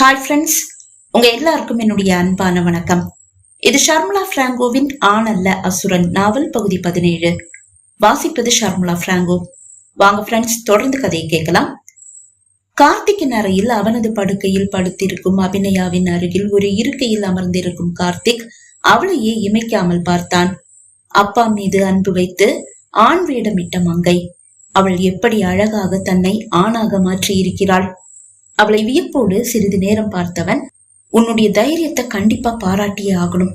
Hi friends உங்க எல்லாருக்கும் என்னுடைய அன்பான வணக்கம். இது ஷர்முலா பிராங்கோவின் ஆனல்ல அசுரன் நாவல் பகுதி பதினேழு. வாசிப்பது ஷர்முலா பிராங்கோ. வாங்க ஃப்ரெண்ட்ஸ் தொடர்ந்து கதையை கேட்கலாம். கார்த்திக்கின் அறையில் அவனது படுக்கையில் படுத்திருக்கும் அபிநயாவின் அருகில் ஒரு இருக்கையில் அமர்ந்திருக்கும் கார்த்திக் அவளையே இமைக்காமல் பார்த்தான். அப்பா மீது அன்பு வைத்து ஆண் வேடமிட்ட மங்கை அவள் எப்படி அழகாக தன்னை ஆணாக மாற்றி இருக்கிறாள் அவளை வியப்போடு சிறிது நேரம் பார்த்தவன் உன்னுடைய தைரியத்தை கண்டிப்பா பாராட்டியே ஆகணும்.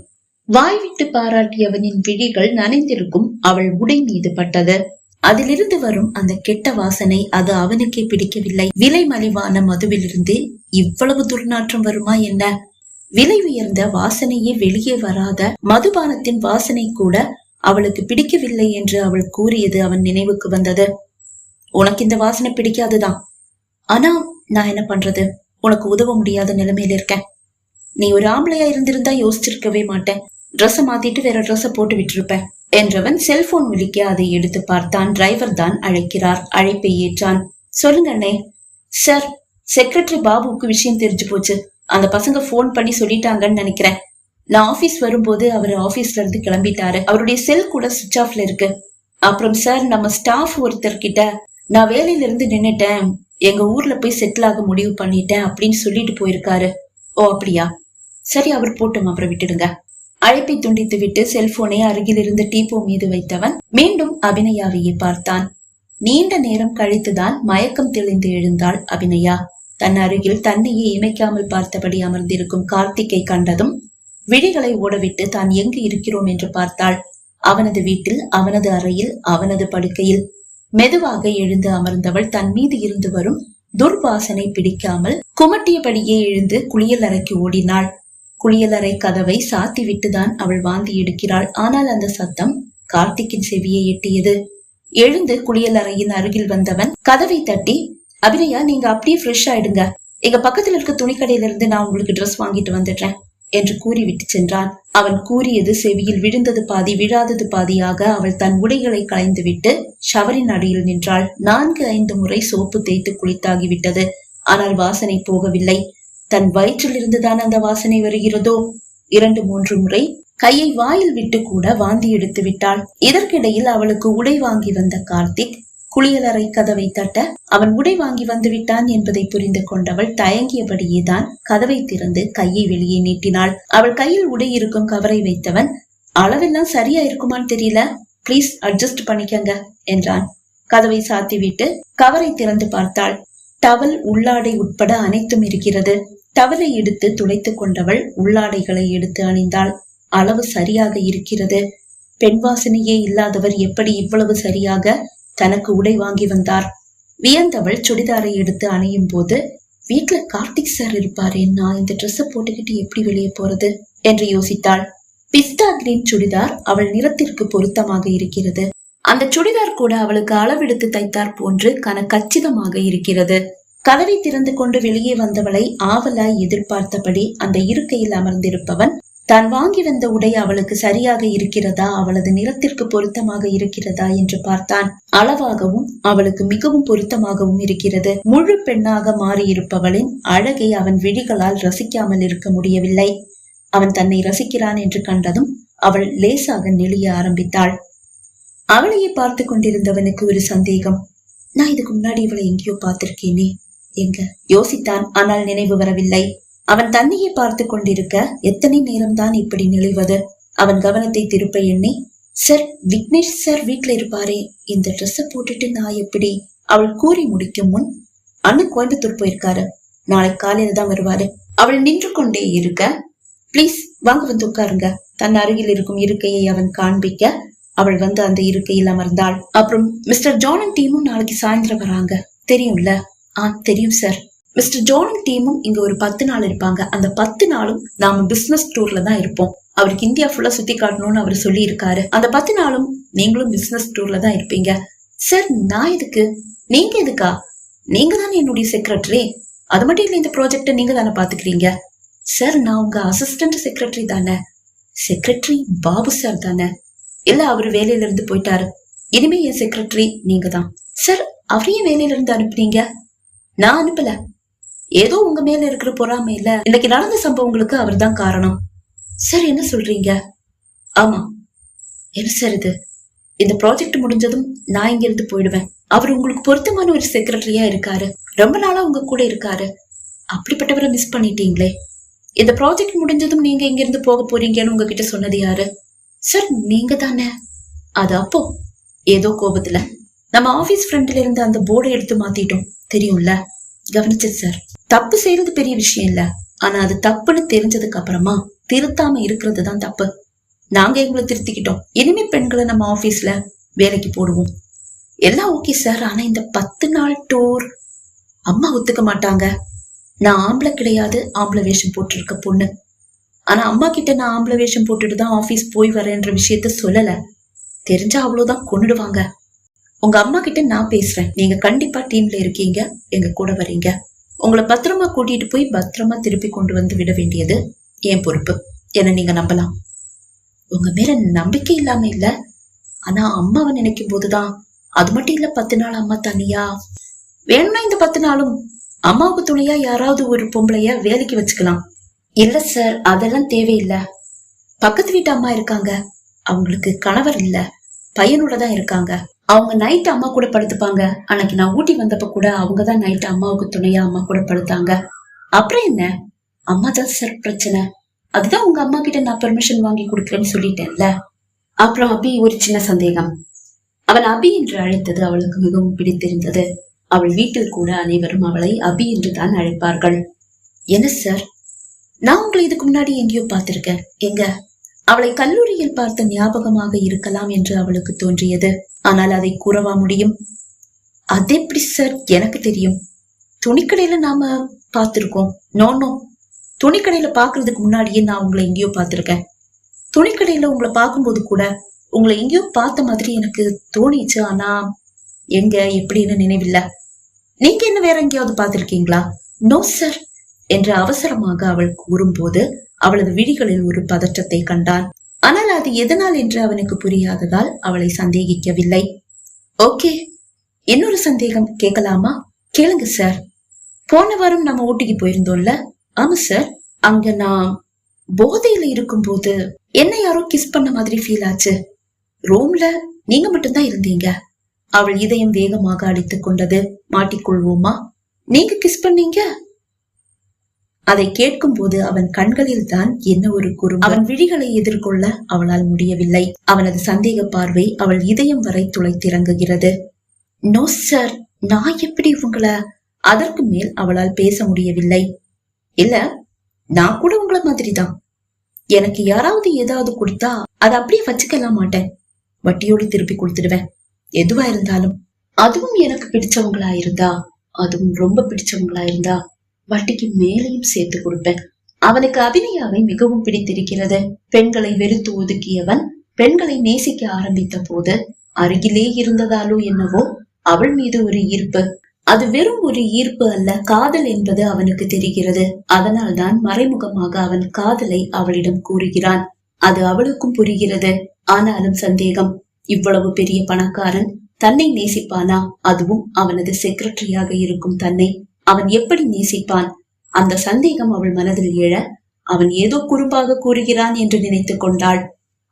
வாய்விட்டு பாராட்டியவனின் விழிகள் நனைந்திருக்கும் அவள் உடை மீது பட்டது. அதிலிருந்து வரும் அந்த கெட்ட வாசனை அது அவனுக்கே பிடிக்கவில்லை. விலை மலிவான மதுவிலிருந்து இவ்வளவு துர்நாற்றம் வருமா என்ன? விலை உயர்ந்த வாசனையே வெளியே வராத மதுபானத்தின் வாசனை கூட அவளுக்கு பிடிக்கவில்லை என்று அவள் கூறியது அவன் நினைவுக்கு வந்தது. உனக்கு இந்த வாசனை பிடிக்காதுதான். ஆனா நான் என்ன பண்றது? உனக்கு உதவ முடியாத நிலைமையில இருக்கேன். நீ ஒரு ஆம்பளையா இருந்திருந்தா யோசிச்சிருக்கவே மாட்டேன். ட்ரெஸ் மாத்திட்டு வேற ட்ரெஸ்ஸை போட்டு விட்டிருப்பேன். என்றவன் செல்போன் விழிக்க அதை எடுத்து பார்த்தான். டிரைவர் தான் அழைக்கிறார். அழைப்பை ஏற்றான். சொல்லுங்க அண்ணே. சார் செக்ரட்டரி பாபுவுக்கு விஷயம் தெரிஞ்சு போச்சு. அந்த பசங்க ஃபோன் பண்ணி சொல்லிட்டாங்கன்னு நினைக்கிறேன். நான் ஆபீஸ் வரும்போது அவர் ஆபீஸ்ல இருந்து கிளம்பிட்டாரு. அவருடைய செல் கூட சுவிட்ச் ஆஃப்ல இருக்கு. அப்புறம் சார் நம்ம ஸ்டாஃப் ஒருத்தர் கிட்ட நான் வேலையில இருந்து நின்னுட்டேன். எங்க ஊர்ல போய் செட்டில் ஆக முடிவு பண்ணிட்டேன் அப்படின்னு சொல்லிட்டு போயிருக்காரு. ஓ அப்படியா? சரி அவர் போட்டோம் அப்புறம் விட்டுடுங்க. அழைப்பை துண்டித்து விட்டு செல்போனை அருகில் இருந்த டீப்போ மீது வைத்தவன் மீண்டும் அபிநயாவையே பார்த்தான். நீண்ட நேரம் கழித்துதான் மயக்கம் தெளிந்து எழுந்தாள் அபிநயா. தன் அருகில் தன்னையே இமைக்காமல் பார்த்தபடி அமர்ந்திருக்கும் கார்த்திக்கை கண்டதும் விழிகளை ஓடவிட்டு தான் எங்கு இருக்கிறோம்? என்று பார்த்தாள். அவனது வீட்டில் அவனது அறையில் அவனது படுக்கையில் மெதுவாக எழுந்து அமர்ந்தவள் தன் மீது இருந்து வரும் துர்வாசனை பிடிக்காமல் குமட்டியபடியே எழுந்து குளியலறைக்கு ஓடினாள். குளியலறை கதவை சாத்தி விட்டுதான் அவள் வாந்தி எடுக்கிறாள். ஆனால் அந்த சத்தம் கார்த்திக்கின் செவியை எட்டியது. எழுந்து குளியலறையின் அருகில் வந்தவன் கதவை தட்டி அபிநயா நீங்க அப்படியே ஃப்ரெஷ் ஆயிடுங்க எங்க பக்கத்துல இருக்க துணிக்கடையில இருந்து நான் உங்களுக்கு ட்ரெஸ் வாங்கிட்டு வந்துடுறேன். என்று கூறிவிட்டு சென்றான். அவன் கூறியது செவியில் விழுந்தது பாதி விழாதது பாதியாக அவள் தன் உடைகளை களைந்துவிட்டு ஷவரின் அடியில் நின்றாள். நான்கு ஐந்து முறை சோப்பு தேய்த்து குளித்தாகிவிட்டது. ஆனால் வாசனை போகவில்லை. தன் வயிற்றில் இருந்துதான் அந்த வாசனை வருகிறதோ? இரண்டு மூன்று முறை கையை வாயில் விட்டு கூட வாந்தி எடுத்து விட்டாள் இதற்கிடையில் அவளுக்கு உடை வாங்கி வந்த கார்த்திக் குளியலறை கதவை தட்ட அவன் உடை வாங்கி வந்து விட்டான் என்பதை புரிந்து கொண்டவள் தயங்கியபடியே தான் கதவை திறந்து கையை வெளியே நீட்டினாள். அவள் கையில் உடை இருக்கும் கவரை வைத்தவன் அளவெல்லாம் சரியா இருக்குமான்னு தெரியல. ப்ளீஸ் அட்ஜஸ்ட் பண்ணிக்கங்க என்றான். கதவை சாத்திவிட்டு கவரை திறந்து பார்த்தாள். டவல் உள்ளாடை உட்பட அனைத்தும் இருக்கிறது. டவலை எடுத்து துடைத்துக் கொண்டவள் உள்ளாடைகளை எடுத்து அணிந்தாள். அளவு சரியாக இருக்கிறது. பெண் வாசனையே இல்லாதவர் எப்படி இவ்வளவு சரியாக தனக்கு உடை வாங்கி வந்தார். வியந்தவள் சுடிதாரை எடுத்து அணையும் போது வீட்டுல கார்த்திக் சார் இருப்பாரே நான் இந்த ட்ரெஸ் போட்டுக்கிட்டு எப்படி வெளியே போறது? என்று யோசித்தாள். பிஸ்தா கிரீன் சுடிதார் அவள் நிறத்திற்கு பொருத்தமாக இருக்கிறது. அந்த சுடிதார் கூட அவளுக்கு அளவெடுத்து தைத்தார் போன்று கன கச்சிதமாக இருக்கிறது. கதவை திறந்து கொண்டு வெளியே வந்தவளை ஆவலாய் எதிர்பார்த்தபடி அந்த இருக்கையில் அமர்ந்திருப்பவன் தான் வாங்கி வந்த உடை அவளுக்கு சரியாக இருக்கிறதா? அவளது நிறத்திற்கு பொருத்தமாக இருக்கிறதா? என்று பார்த்தான். அளவாகவும் அவளுக்கு மிகவும் பொருத்தமாகவும் இருக்கிறது. முழு பெண்ணாக மாறியிருப்பவளின் அழகை அவன் விழிகளால் ரசிக்காமல் இருக்க முடியவில்லை. அவன் தன்னை ரசிக்கிறான் என்று கண்டதும் அவள் லேசாக நெளிய ஆரம்பித்தாள். அவளையே பார்த்து கொண்டிருந்தவனுக்கு ஒரு சந்தேகம். நான் இதுக்கு முன்னாடி இவளை எங்கேயோ பார்த்திருக்கேனே? எங்க? யோசித்தான். ஆனால் நினைவு வரவில்லை. அவன் தன்னையே பார்த்து கொண்டிருக்க எத்தனை நேரம்தான் இப்படி நிலைவது அவன் கவனத்தை திருப்ப எண்ணி சார் விக்னேஷ் சார் வீட்ல இருப்பாரே இந்த ட்ரெஸ்ஸ போட்டுட்டு நான் எப்படி? அவள் கூறி முடிக்கும் முன் அண்ணன் கோயம்புத்தூர் போயிருக்காரு. நாளை காலையில தான் வருவாரு. அவள் நின்று கொண்டே இருக்க ப்ளீஸ் வாங்க வந்து உட்காருங்க. தன் அருகில் இருக்கும் இருக்கையை அவன் காண்பிக்க. அவள் வந்து அந்த இருக்கையில் அமர்ந்தாள். அப்புறம் மிஸ்டர் ஜானன் டீமும் நாளைக்கு சாயந்தரம் வராங்க. தெரியும்ல? ஆ தெரியும் சார். மிஸ்டர் ஜோனும் டீமும் இங்க ஒரு பத்து நாள் இருப்பாங்க. அந்த பத்து நாளும் நாம பிசினஸ் டூர்ல தான் இருப்போம். அவருக்கு இந்தியா ஃபுல்லா சுத்தி காட்டணும்னு அவர் சொல்லி இருக்காரு அந்த பத்து நாளும் நீங்களும் பிசினஸ் டூர்ல தான் இருப்பீங்க. சார் நான் எதுக்கு? நீங்க எதுக்கா? நீங்க தானே என்னுடைய செக்ரட்டரி அது மட்டும் இல்ல இந்த ப்ராஜெக்ட நீங்க தானே பாத்துக்கிறீங்க. சார் நான் உங்க அசிஸ்டன்ட் செக்ரட்டரி தானே. செக்ரட்டரி பாபு சார் தானே. இல்ல அவரு வேலையில இருந்து போயிட்டாரு. இனிமே என் செக்ரட்டரி நீங்க தான். சார் அவரையும் வேலையில இருந்து அனுப்புனீங்க? நான் அனுப்பல. ஏதோ உங்க மேல இருக்கிற பொறாமையில இன்னைக்கு நடந்த சம்பவங்களுக்கு அவர்தான் காரணம். சார் என்ன சொல்றீங்க? ஆமா. என்ன சார் இது? இந்த ப்ராஜெக்ட் முடிஞ்சதும் நான் இங்க இருந்து போயிடுவேன். அவர் உங்களுக்கு பொருத்தமான ஒரு செக்ரட்டரியா இருக்காரு. ரொம்ப நாளா உங்க கூட இருக்காரு. அப்படிப்பட்டவரை மிஸ் பண்ணிட்டீங்களே. இந்த ப்ராஜெக்ட் முடிஞ்சதும் நீங்க இங்க இருந்து போக போறீங்கன்னு உங்ககிட்ட சொன்னது யாரு? சார் நீங்க தானே. அது அப்போ ஏதோ கோபத்துல. நம்ம ஆபீஸ் ஃப்ரண்ட்ல இருந்து அந்த போர்டை எடுத்து மாத்திட்டோம். தெரியும்ல? கவனிச்சது சார் தப்பு செய்யறது பெரிய விஷயம் இல்ல. ஆனா அது தப்புன்னு தெரிஞ்சதுக்கு அப்புறமா திருத்தாம இருக்கிறது தான் தப்பு. நாங்க எங்களை திருத்திக்கிட்டோம். இனிமே பெண்களை நம்ம ஆபீஸ்ல வேலைக்கு போடுவோம். எல்லாம் ஓகே சார் ஆனா இந்த பத்து நாள் டூர் அம்மா ஒத்துக்க மாட்டாங்க. நான் ஆம்பளை கிடையாது. ஆம்பளை வேஷம் போட்டிருக்க பொண்ணு. ஆனா அம்மா கிட்ட நான் ஆம்பளை வேஷம் போட்டுட்டு தான் ஆபீஸ் போய் வரேன்ற விஷயத்த சொல்லல. தெரிஞ்சா அவ்வளவுதான் கொன்னுடுவாங்க. உங்க அம்மா கிட்ட நான் பேசுறேன். நீங்க கண்டிப்பா டீம்ல இருக்கீங்க. எங்க கூட வரீங்க. உங்களை பத்திரமா கூட்டிட்டு போய் பத்திரமா திருப்பி கொண்டு வந்து விட வேண்டியது என் பொறுப்பு. என்ன நீங்க நம்பலாம். உங்க மேல நம்பிக்கை இல்லாம இல்ல. ஆனா அம்மாவை நினைக்கும் போதுதான். அது மட்டும் இல்ல பத்து நாள் அம்மா தனியா? வேணும்னா இந்த பத்து நாளும் அம்மாவுக்கு துணையா யாராவது ஒரு பொம்பளைய வேலைக்கு வச்சுக்கலாம். இல்ல சார் அதெல்லாம் தேவையில்லை. பக்கத்து வீட்டு அம்மா இருக்காங்க. அவங்களுக்கு கணவர் இல்ல. பையனோட தான் இருக்காங்க. அவங்க நைட் அம்மா கூட படுத்துப்பாங்க. அன்னைக்கு நான் ஊட்டி வந்தப்ப கூட அவங்க தான் நைட் அம்மாவுக்கு துணையா அம்மா கூட படுத்தாங்க. அப்புறம் என்ன? அம்மா தான் சார் பிரச்சனை. அதுதான் உங்க அம்மா கிட்ட நான் பெர்மிஷன் வாங்கி கொடுக்குறேன்னு சொல்லிட்டேன்ல. அப்புறம் அபி ஒரு சின்ன சந்தேகம். அவள் அபி என்று அழைத்தது அவளுக்கு மிகவும் பிடித்திருந்தது. அவள் வீட்டில் கூட அனைவரும் அவளை அபி என்று தான் அழைப்பார்கள். என்ன சார் நான் உங்களை இதுக்கு முன்னாடி எங்கேயோ பார்த்திருக்கேன். எங்க? அவளை கல்லூரியில் பார்த்த ஞாபகமாக இருக்கலாம் என்று அவளுக்கு தோன்றியது. ஆனால் அதை கூறவா முடியும்? அது எப்படி சார் எனக்கு தெரியும். துணிக்கடையில நாம பார்த்திருக்கோம். நோ நோ துணிக்கடையில பாக்குறதுக்கு முன்னாடியே நான் உங்களை எங்கேயோ பார்த்திருக்கேன். துணிக்கடையில உங்களை பார்க்கும்போது கூட உங்களை எங்கேயோ பார்த்த மாதிரி எனக்கு தோணிச்சு ஆனா எங்க எப்படின்னு நினைவில்ல. நீங்க என்ன வேற எங்கேயாவது பார்த்திருக்கீங்களா? நோ சார் என்று அவசரமாக அவள் கூறும்போது அவளது விழிகளில் ஒரு பதற்றத்தை கண்டான். ஆனால் அது எதனால் என்று அவனுக்கு புரியாததால் அவளை சந்தேகிக்கவில்லை. ஓகே இன்னொரு சந்தேகம் கேட்கலாமா? கேளுங்க சார். போன வாரம் நம்ம ஊட்டிக்கு போயிருந்தோம்ல? ஆமா சார். அங்க நான் போதையில இருக்கும்போது என்ன யாரோ கிஸ் பண்ண மாதிரி ஃபீல் ஆச்சு. ரூம்ல நீங்க மட்டும்தான் இருந்தீங்க. அவள் இதயம் வேகமாக அடித்துக் கொண்டது. மாட்டிக்கொள்வோமா? நீங்க கிஸ் பண்ணீங்க? அதை கேட்கும்போது அவன் கண்களில் தான் என்ன ஒரு குறும் அவன் விழிகளை எதிர்கொள்ள அவளால் முடியவில்லை. அவனது சந்தேக பார்வை அவள் இதயம் வரை துளைத்திறங்குகிறது. நோ சார் நான் எப்படி உங்களை? அதற்கு மேல் அவளால் பேச முடியவில்லை. இல்ல நான் கூட உங்களை மாதிரி தான் எனக்கு யாராவது ஏதாவது கொடுத்தா அதை அப்படியே வச்சுக்கலாம் மாட்டேன். வட்டியோடு திருப்பி கொடுத்துடுவேன். எதுவா இருந்தாலும். அதுவும் எனக்கு பிடிச்சவங்களா இருந்தா? அதுவும் ரொம்ப பிடிச்சவங்களா இருந்தா? வட்டிக்கு மேலையும் சேர்த்து கொடுப்பேன். அவனுக்கு அபிநயாவை மிகவும் பிடித்திருக்கிறது. பெண்களை வெறுத்து ஒதுக்கியவன் பெண்களை நேசிக்க ஆரம்பித்த போது அருகிலே இருந்ததாலோ என்னவோ அவள் மீது ஒரு ஈர்ப்பு. அது வெறும் ஒரு ஈர்ப்பு அல்ல காதல் என்பது அவனுக்கு தெரிகிறது. அதனால்தான் மறைமுகமாக அவன் காதலை அவளிடம் கூறுகிறான். அது அவளுக்கும் புரிகிறது. ஆனாலும் சந்தேகம் இவ்வளவு பெரிய பணக்காரன் தன்னை நேசிப்பானா? அதுவும் அவனது செக்ரட்டரியாக இருக்கும் தன்னை. அவன் எப்படி நேசிப்பான்? அந்த சந்தேகம் அவள் மனதில் எழ அவன் ஏதோ குறும்பாக கூறுகிறான் என்று நினைத்துக் கொண்டாள்.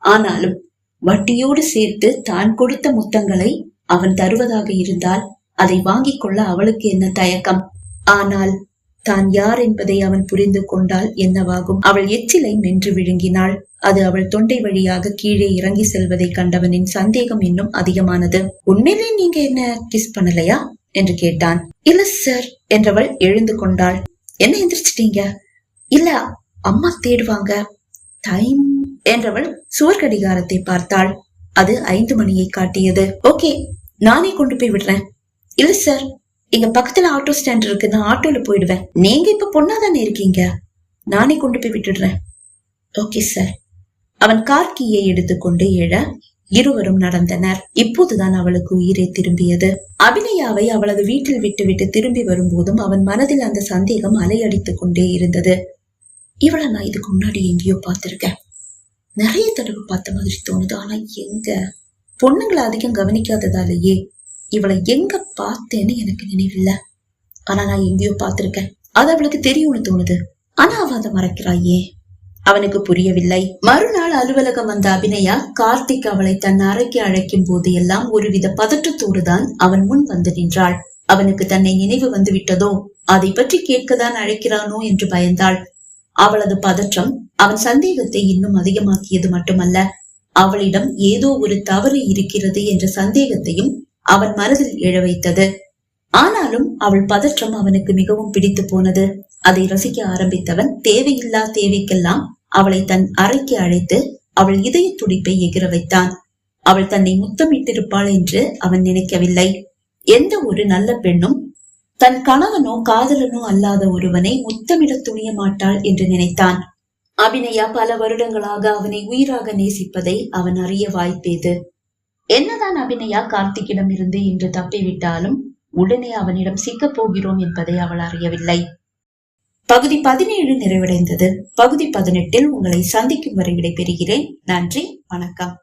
ஆனாலும் வட்டியோடு சேர்த்து தான் கொடுத்த முத்தங்களை அவன் தருவதாக இருந்தால் அதை வாங்கிக் கொள்ள அவளுக்கு என்ன தயக்கம்? ஆனால் தான் யார் என்பதை அவன் புரிந்து கொண்டால் என்னவாகும்? அவள் எச்சிலை மென்று விழுங்கினாள். அது அவள் தொண்டை வழியாக கீழே இறங்கி செல்வதை கண்டவனின் சந்தேகம் இன்னும் அதிகமானது. உண்மையிலே நீங்க என்ன கிஸ் பண்ணலையா? என்று கேட்டான். இல்ல சார் என்றவள் எழுந்து கொண்டாள். என்ன எந்திரிச்சிட்டீங்க? இல்ல அம்மா தேடுவாங்க. டைம் என்றவள் சுவர் கடிகாரத்தை பார்த்தாள். அது ஐந்து மணியை காட்டியது. ஓகே நானே கொண்டு போய் விடுறேன். இல்ல சார் இங்க பக்கத்துல ஆட்டோ ஸ்டாண்ட் இருக்கு நான் ஆட்டோல போயிடுவேன். நீங்க இப்ப பொண்ணா தானே இருக்கீங்க? நானே கொண்டு போய் விட்டுடுறேன். ஓகே சார் அவன் கார் கீயை எடுத்துக்கொண்டு எழ இருவரும் நடந்தனர். இப்போதுதான் அவளுக்கு உயிரே திரும்பியது. அபிநயாவை அவளது வீட்டில் விட்டுவிட்டு திரும்பி வரும்போதும் அவன் மனதில் அந்த சந்தேகம் அலையடித்துக் கொண்டே இருந்தது. இவளை நான் இதுக்கு முன்னாடி எங்கேயோ பார்த்திருக்கேன். நிறைய தடவை பார்த்த மாதிரி தோணுது. ஆனா எங்க? பொண்ணுங்களை அதிகம் கவனிக்காததாலேயே இவளை எங்க பார்த்தேன்னு எனக்கு நினைவில்லை. ஆனா நான் எங்கேயோ பார்த்திருக்கேன். அது அவளுக்கு தெரியும்னு தோணுது. ஆனா அவ அதை மறைக்கிறாயே. அவனுக்கு புரியவில்லை. மறுநாள் அலுவலகம் வந்த அபிநயா கார்த்திக் அவளை தன் அறைக்கு அழைக்கும் போது எல்லாம் ஒருவித பதற்றத்தோடு தான் அவன் முன் வந்து நின்றாள். அவனுக்கு தன்னை நினைவு வந்து விட்டதோ? அதை பற்றி கேட்கத்தான் அழைக்கிறானோ? என்று பயந்தாள். அவளது பதற்றம் அவன் சந்தேகத்தை இன்னும் அதிகமாக்கியது மட்டுமல்ல. அவளிடம் ஏதோ ஒரு தவறு இருக்கிறது என்ற சந்தேகத்தையும் அவன் மனதில் எழ வைத்தது. ஆனாலும் அவள் பதற்றம் அவனுக்கு மிகவும் பிடித்து போனது. அதை ரசிக்க ஆரம்பித்தவன் தேவையில்லா தேவைக்கெல்லாம் அவளை தன் அறைக்கு அழைத்து அவள் இதய துடிப்பை எகிர வைத்தான். அவள் தன்னை முத்தமிட்டிருப்பாள் என்று அவன் நினைக்கவில்லை. எந்த ஒரு நல்ல பெண்ணும் தன் கணவனோ காதலனோ அல்லாத ஒருவனை முத்தமிட துணிய மாட்டாள் என்று நினைத்தான். அபிநயா பல வருடங்களாக அவனை உயிராக நேசிப்பதை அவன் அறிய வாய்ப்பேது. என்னதான் அபிநயா கார்த்திக்கிடம் இருந்து இன்று தப்பிவிட்டாலும் உடனே அவனிடம் சிக்கப் போகிறோம் என்பதை அவள் அறியவில்லை. பகுதி பதினேழு நிறைவடைந்தது. பகுதி பதினெட்டில் உங்களை சந்திக்கும் வரை விடைபெறுகிறேன். நன்றி. வணக்கம்.